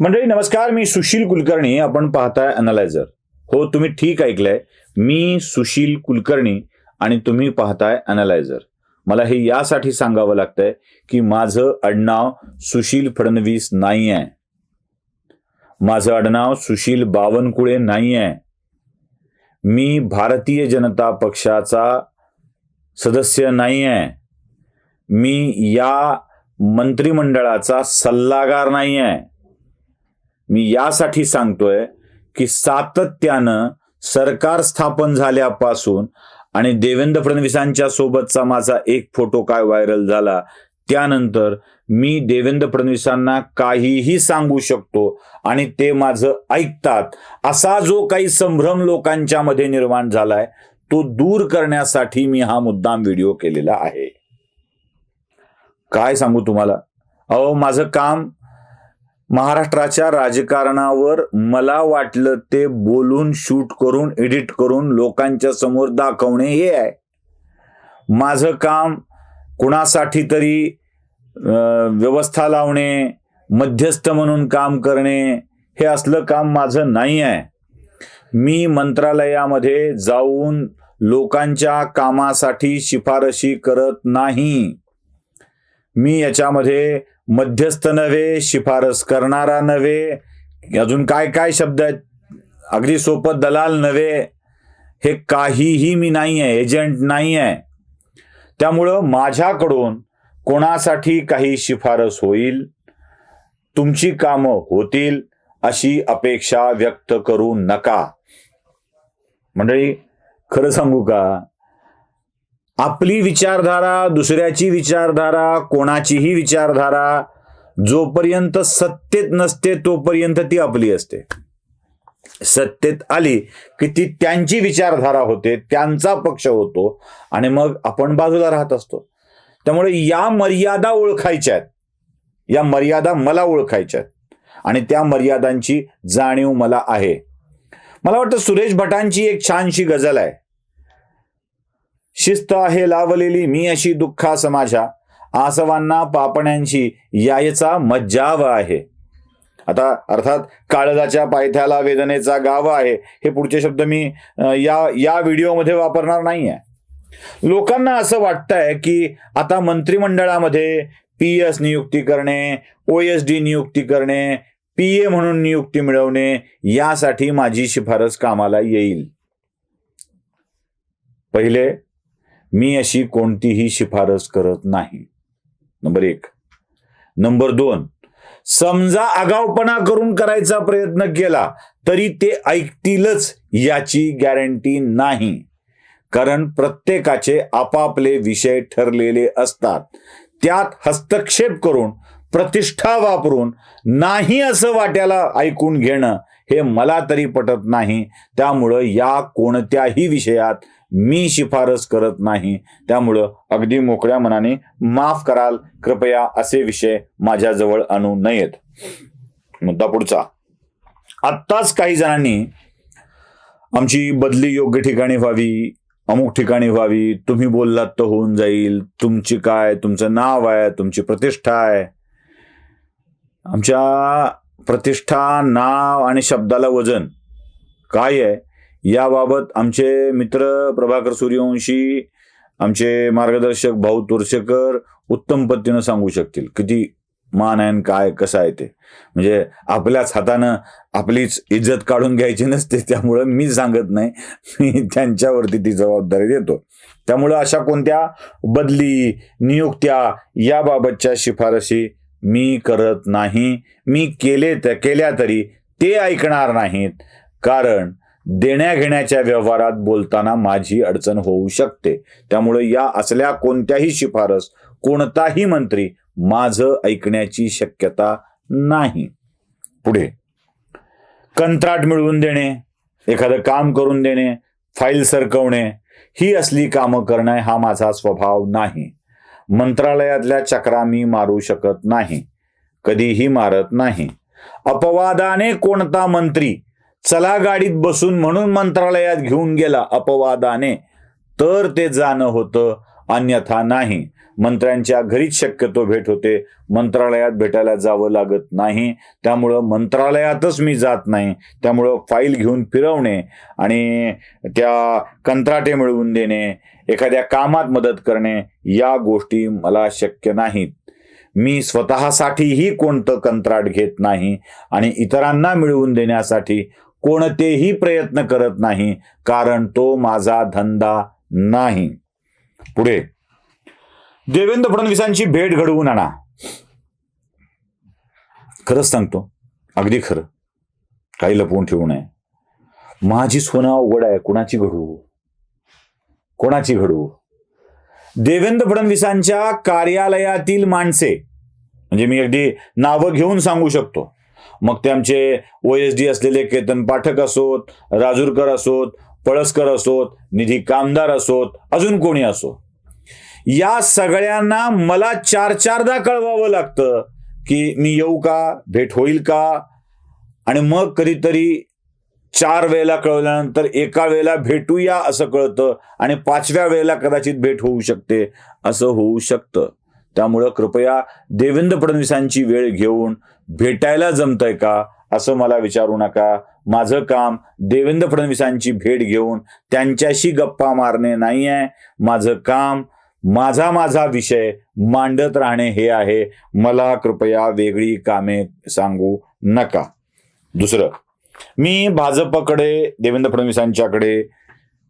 मंडळी नमस्कार. मी सुशील कुलकर्णी. आपण पाहताय अनालायझर हो तुम्ही ठीक ऐकलंय. मी सुशील कुलकर्णी आणि तुम्ही पाहताय अनालायझर मला हे यासाठी सांगावं लागतंय की माझं आडनाव सुशील फडणवीस नाही आहे माझं आडनाव सुशील बावनकुळे नाही आहे मी भारतीय जनता पक्षाचा सदस्य नाही आहे मी या मंत्रिमंडळाचा सल्लागार नाही आहे मी यासाठी सांगतोय की सातत्यानं सरकार स्थापन झाल्यापासून आणि देवेंद्र फडणवीसांच्या सोबतचा माझा एक फोटो काय व्हायरल झाला त्यानंतर मी देवेंद्र फडणवीसांना काहीही सांगू शकतो आणि ते माझं ऐकतात. असा जो काही संभ्रम लोकांच्या मध्ये निर्माण झालाय तो दूर करण्यासाठी मी हा मुद्दाम व्हिडिओ केलेला आहे. काय सांगू तुम्हाला? अहो माझं काम महाराष्ट्राच्या राजकारणावर मला वाटलं ते बोलून शूट करून एडिट करून लोकांच्या समोर दाखवणे हे आहे. माझं काम कुणासाठी तरी व्यवस्था लावणे मध्यस्थ म्हणून काम करणे हे असलं काम माझं नाही आहे. मी मंत्रालयामध्ये जाऊन लोकांच्या कामासाठी शिफारशी करत नाही. मी याच्यामध्ये मध्यस्थ नव्हे शिफारस करणारा नव्हे अजून काय काय शब्द आहेत? अगदी सोपं दलाल नव्हे. हे काहीही मी नाही आहे एजंट नाही आहे त्यामुळं माझ्याकडून कोणासाठी काही शिफारस होईल? तुमची कामं होतील अशी अपेक्षा व्यक्त करू नका. मंडळी खरं सांगू का? आपली विचारधारा दुसऱ्याची विचारधारा कोणाचीही विचारधारा जोपर्यंत सत्तेत नसते तोपर्यंत ती आपली असते. सत्तेत आली की ती त्यांची विचारधारा होते त्यांचा पक्ष होतो आणि मग आपण बाजूला राहत असतो. त्यामुळे या मर्यादा ओळखायच्या आहेत. या मर्यादा मला ओळखायच्या आहेत. आणि त्या मर्यादांची जाणीव मला आहे. मला वाटतं सुरेश भटांची एक छानशी गझल आहे. शिस्त आहे लावलेली मी अशी दुःखा समाजा. आसवांना पापण्यांची यायचा मज्जाव आहे. आता अर्थात काळजाच्या पायथ्याला वेदनेचा गाव आहे. हे पुढचे शब्द मी या या व्हिडिओमध्ये वापरणार नाही आहे लोकांना असं वाटतंय की आता मंत्रिमंडळामध्ये पी एस नियुक्ती करणे ओ एस डी नियुक्ती करणे पी ए म्हणून नियुक्ती मिळवणे यासाठी माझी शिफारस कामाला येईल. पहिले मी अशी कोणतीही शिफारस करत नाही. नंबर एक. नंबर दोन. समजा आगावपणा करून करायचा प्रयत्न केला तरी ते ऐकतीलच याची गॅरंटी नाही. कारण प्रत्येकाचे आपापले विषय ठरलेले असतात. त्यात हस्तक्षेप करून प्रतिष्ठा वापरून नाही असं वाट्याला ऐकून घेणं हे मला तरी पटत नाही. त्यामुळं या कोणत्याही विषयात मी शिफारस करत नाही. त्यामुळं अगदी मोकळ्या मनाने माफ कराल. कृपया असे विषय माझ्याजवळ आणू नयेत. मुद्दा पुढचा. आत्ताच काही जणांनी आमची बदली योग्य ठिकाणी व्हावी अमुक ठिकाणी व्हावी तुम्ही बोललात तर होऊन जाईल. तुमची काय तुमचं नाव आहे तुमची प्रतिष्ठा आहे. आमच्या प्रतिष्ठा नाव आणि शब्दाला वजन. काय आहे? याबाबत आमचे मित्र प्रभाकर सूर्यवंशी आमचे मार्गदर्शक भाऊ तुरसेकर उत्तम पद्धतीनं सांगू शकतील. किती मान आहे आणि काय कसं आहे ते. म्हणजे आपल्याच हातानं आपलीच इज्जत काढून घ्यायची नसते त्यामुळं मी सांगत नाही. मी त्यांच्यावरती ती जबाबदारी देतो. त्यामुळं अशा कोणत्या बदली नियुक्त्या याबाबतच्या शिफारशी मी करत नाही मी केले तर केल्या तरी ते ऐकणार नाहीत. कारण देण्याघेण्याच्या व्यवहारात बोलताना माझी अडचण होऊ शकते. त्यामुळे या असल्या कोणत्याही शिफारस कोणताही मंत्री माझं ऐकण्याची शक्यता नाही. पुढे. कंत्राट मिळवून देणे एखादं काम करून देणे फाईल सरकवणे ही असली कामं करणे हा माझा स्वभाव नाही. मंत्रालयातल्या चक्रा मी मारू शकत नाही. कधीही मारत नाही. अपवादाने कोणता मंत्री चला गाडीत बसून म्हणून मंत्रालयात घेऊन गेला अपवादाने तर ते जाणं होतं अन्यथा नाही. मंत्र्यांच्या घरीच शक्यतो भेट होते. मंत्रालयात भेटायला जावं लागत नाही. त्यामुळं मंत्रालयातच मी जात नाही. त्यामुळं फाईल घेऊन फिरवणे आणि त्या कंत्राटे मिळवून देणे एखाद्या कामात मदत करणे या गोष्टी मला शक्य नाहीत. मी स्वतःसाठीही कोणतं कंत्राट घेत नाही आणि इतरांना मिळवून देण्यासाठी कोणतेही प्रयत्न करत नाही कारण तो माझा धंदा नाही. पुढे देवेंद्र फडणवीसांची भेट घडवून आणा. खरंच सांगतो अगदी खरं. काही लपवून ठेवू नये. माझी सोनं अवघड आहे कोणाची घडवू? कोणाची घडवू? देवेंद्र फडणवीसांच्या कार्यालयातील माणसे म्हणजे मी अगदी नावं घेऊन सांगू शकतो. मग ते आमचे ओ एस डी असलेले केतन पाठक असोत राजूरकर असोत पळसकर असोत निधी कामदार असोत अजून कोणी असो या सगळ्यांना मला चार चारदा कळवावं लागतं की मी येऊ का भेट होईल का? आणि मग कधीतरी चार वेळेला कळवल्यानंतर एका वेळेला भेटूया असं कळतं आणि पाचव्या वेळेला कदाचित भेट होऊ शकते असं होऊ शकतं. त्यामुळं कृपया देवेंद्र फडणवीसांची वेळ घेऊन भेटायला जमतंय का असं मला विचारू नका. माझं काम देवेंद्र फडणवीसांची भेट घेऊन त्यांच्याशी गप्पा मारणे नाही आहे माझं काम माझा माझा विषय मांडत राहणे हे आहे. मला कृपया वेगळी कामे सांगू नका. दुसरं मी भाजपकडे देवेंद्र फडणवीसांच्याकडे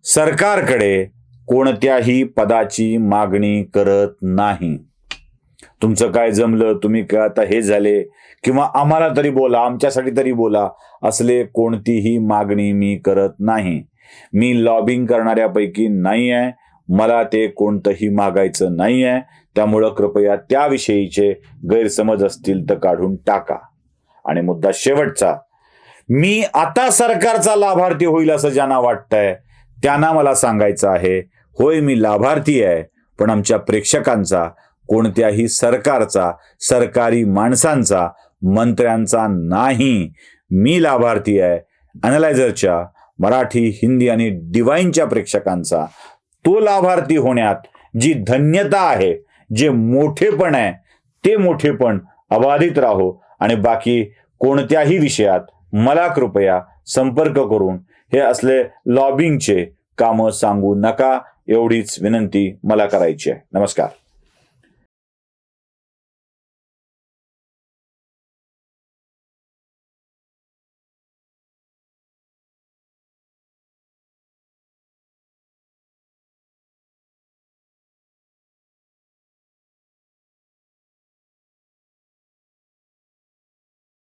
सरकारकडे कोणत्याही पदाची मागणी करत नाही. तुमचं काय जमलं तुम्ही काय आता हे झाले? किंवा आम्हाला तरी बोला आमच्यासाठी तरी बोला असले कोणतीही मागणी मी करत नाही. मी लॉबिंग करणाऱ्यापैकी नाही आहे मला ते कोणतंही मागायचं नाही आहे त्यामुळं कृपया त्याविषयीचे गैरसमज असतील तर काढून टाका. आणि मुद्दा शेवटचा मी आता सरकारचा लाभार्थी होईल असं ज्यांना वाटतंय त्यांना मला सांगायचं आहे होय मी लाभार्थी आहे पण आमच्या प्रेक्षकांचा कोणत्याही सरकारचा सरकारी माणसांचा मंत्र्यांचा नाही. मी लाभार्थी आहे. अनलायझरच्या मराठी हिंदी आणि डिवाईनच्या प्रेक्षकांचा तो लाभार्थी होण्यात जी धन्यता आहे जे मोठेपण आहे ते मोठेपण अबाधित राहो. आणि बाकी कोणत्याही विषयात मला कृपया संपर्क करून हे असले लॉबिंगचे कामं सांगू नका एवढीच विनंती मला करायची आहे. नमस्कार.